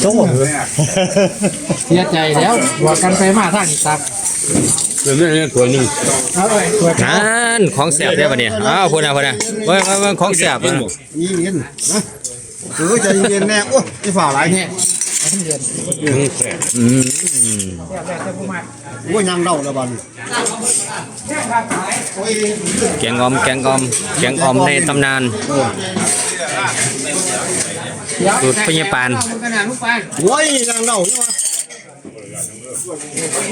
โจ้เหรอเสียใจแล้วว่ากันไปมาทางอีกตักเดี๋ยวนี้ตัวหนึงเอาไปตัวนั่นของแสบได้ปะเนี่ยอ้าวพูดนะพูดนะเว้ยเว้ยเว้ยของแสบอะยี่เย็นนะเออใจเย็นแน่โอ้ยฝ่าไรเนี่ยอืมโอ้ยยังเล่าละบันแกงออมแกงออมแกงออมในตำนาน สูตรพญาปานโอ้ยยังเล่านี่วะ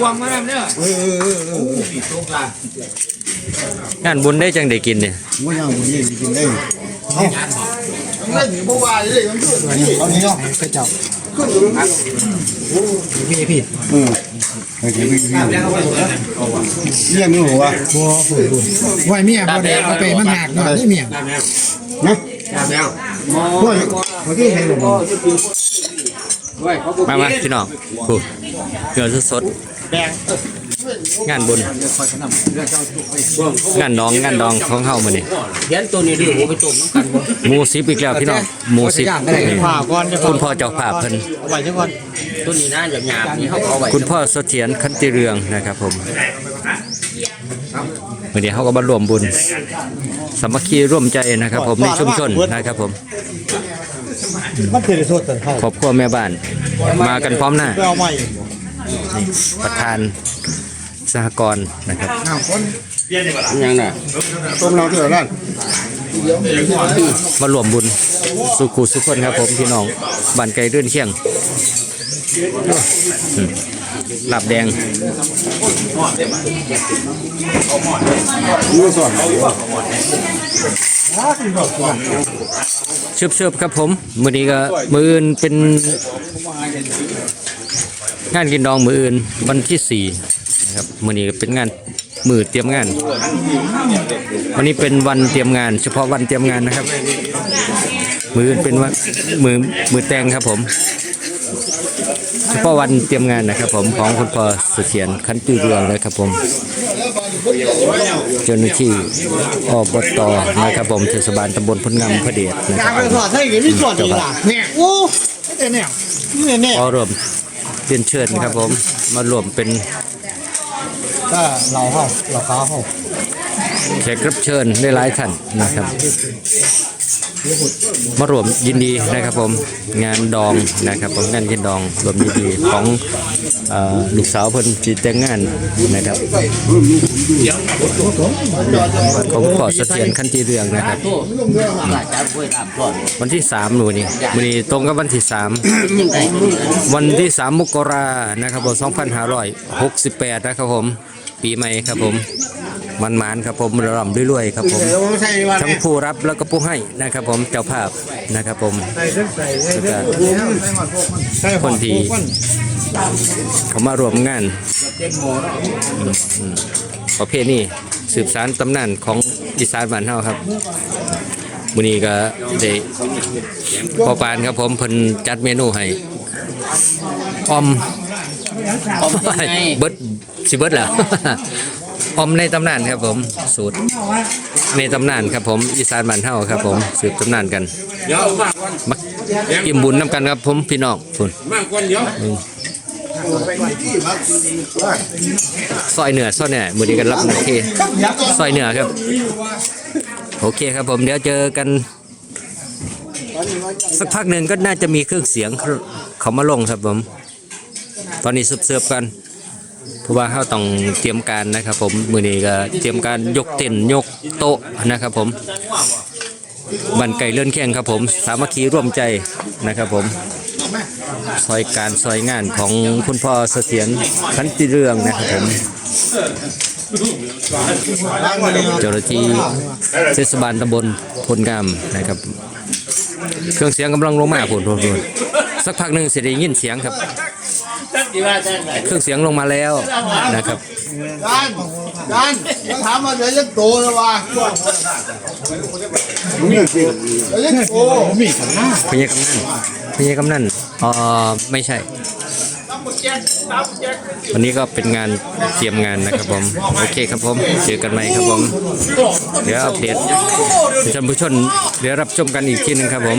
วางมาแล้วเนี่ยเออเออเออเอองานบุญได้จังได้กินเนี่ยโอ้ยยังบุญเย็นกินได้เอาเล่นบ่วายเลยมันดูเอานี้เนาะกระเจ้าพี่พี่เออเฮ้ยพี่พี่เรียกมึงหัวบัวฝุ่นฝุ่นไหวเมียบ่ได้เอาไปมันหักหน่อยนี่เมียนะ โอ้ยเมื่อกี้เห็นหรือเปล่ามามาพี่น้องพูดเกลือสดๆงานบุญงานดองงานดองของเฮามื้อนี้เห็นตัวนี้ดิโอ้ไปต้มน้ำกันบ่หมูสิบอีกแล้วพี่น้องหมูสิบนี่ฝ่าก่อนจะคุณพ่อเจ้าภาพเพิ่นเอาไว้จังก่อนตัวนี้น่าหยาบๆนี่เขาเอาไว้คุณพ่อเสถียรคันติเรืองนะครับผมวันนี้เขาก็มารวมบุญ สามัคคีร่วมใจนะครับ ผมในชุมชนนะครับผมมันเป็นสดแต่เขาครอบครัวแม่บ้าน มากันพร้อมหน้าไปเอาใหม่ประธานสหกรณ์นะครับยังน่ะต้มเราเท่านั้นมารวมบุญสุขุสุขคนครับผมพี่น้องบ้านไกลเรื่อนเคียง อืมลาบแดงเชิบเชิบครับผมมือนี้ก็มืออื่นเป็นงานกินดองมืออื่นวันที่สี่นะครับมือนี้ก็เป็นงานมือเตรียมงาน วันนี้เป็นวันเตรียมงาน เฉพาะวันเตรียมงานนะครับ มืออื่นเป็นวันมือมือแตงครับผม เฉพาะวันเตรียมงานนะครับ ผมของคุณพ่อเสถียรขันตุเรืองนะครับผมเจ้าหน้าที่อบตนะครับผมเทศบาลตำบลพลงามพระเดชนะครับการัรบไปสอนให้กันนี่สอนอีกล่ะเนี่ยโอ้ไม่ได้เนี่ยเนี่แน่ขอรวมเรียนเชิญครับผมมารวมเป็นก็เราเข้าเราเข้าเข้าแขกรับเชิญได้หลายท่านนะครับ มารวมยินดีนะครับผมงานดองนะครับผมงานกินดองรวมยินดีของลูกสาวเพิ่นจีแต่งงานนะครับของขอเสถียรคันตีเรืองนะครับวันที่สามหนูนี่วันนี้ตรงกับวันที่สามวันที่สามมกรานะครับผมสองพันห้าร้อยหกสิบแปดนะครับผมปีใหม่ครับผม มันมานๆครับผมร่ำรวยๆครับผมเดี๋ยวไม่ใช่ว่าทั้งผู้รับแล้วก็ผู้ให้นะครับ ผมเจ้าภาพนะครับผมใส่เส้นใส่ใส่แล้วเส้นก็ใส่หมดพวกมันใส่คนที่เขามารวมงานอืมอืมประเภทนี้สืบสารตำนานของอีสานบ้านเฮาครับมื้อนี้ก็ได้พอปานครับผมเพิ่นจัดเมนูให้ออมอมยังไงเบิดสิเบิดแล้วอ อมในตำนานครับผม สูตรในตำนานครับผมอีสานบ้านเฮาครับผมสืบตำนานกันเดี๋ยวมากก่อนมาอิ่มบุญน้ำกันครับผมพี่น้องพุ่นมากก่อนเดี๋ยวซอยเหนือซอยเหนือมือนี้กันรับโอเคซอยเหนือครับโอเคครับผมเดี๋ยวเจอกันสักพักหนึ่งก็น่าจะมีเครื่องเสียงเขามาลงครับผม ตอนนี้เสิร์ฟๆกัน เพราะว่าเขาต้องเตรียมการนะครับผมมือนี้ก็เตรียมการยกเต็นท์ยกโต๊ะนะครับผมบันไก่เลื่อนแข้งครับผม สามัคคีร่วมใจนะครับผมซอยการซอยงานของคุณพ่อเสถียรขันติเรืองนะครับผมเจ้าหน้าที่เทศบาลตำบลพลงามนะครับ เครื่องเสียงกำลังลงมาผลผลผลสักพักหนึ่งเสียได้ยินเสียงครับ เครื่องเสียงลงมาแล้วนะครับจานจานถามมาเดี๋ยวจะโตแล้ววะเดี๋ยวจะโตมีกันหน้าพญากำนันพญากำนันอ๋อไม่ใช่ วันนี้ก็เป็นงานเตรียมงานนะครับผมโอเคครับผมเจอกันใหม่ครับผม เดี๋ยวอัปเดตท่านผู้ชมเดี๋ยวรับชมกันอีกทีหนึงครับผม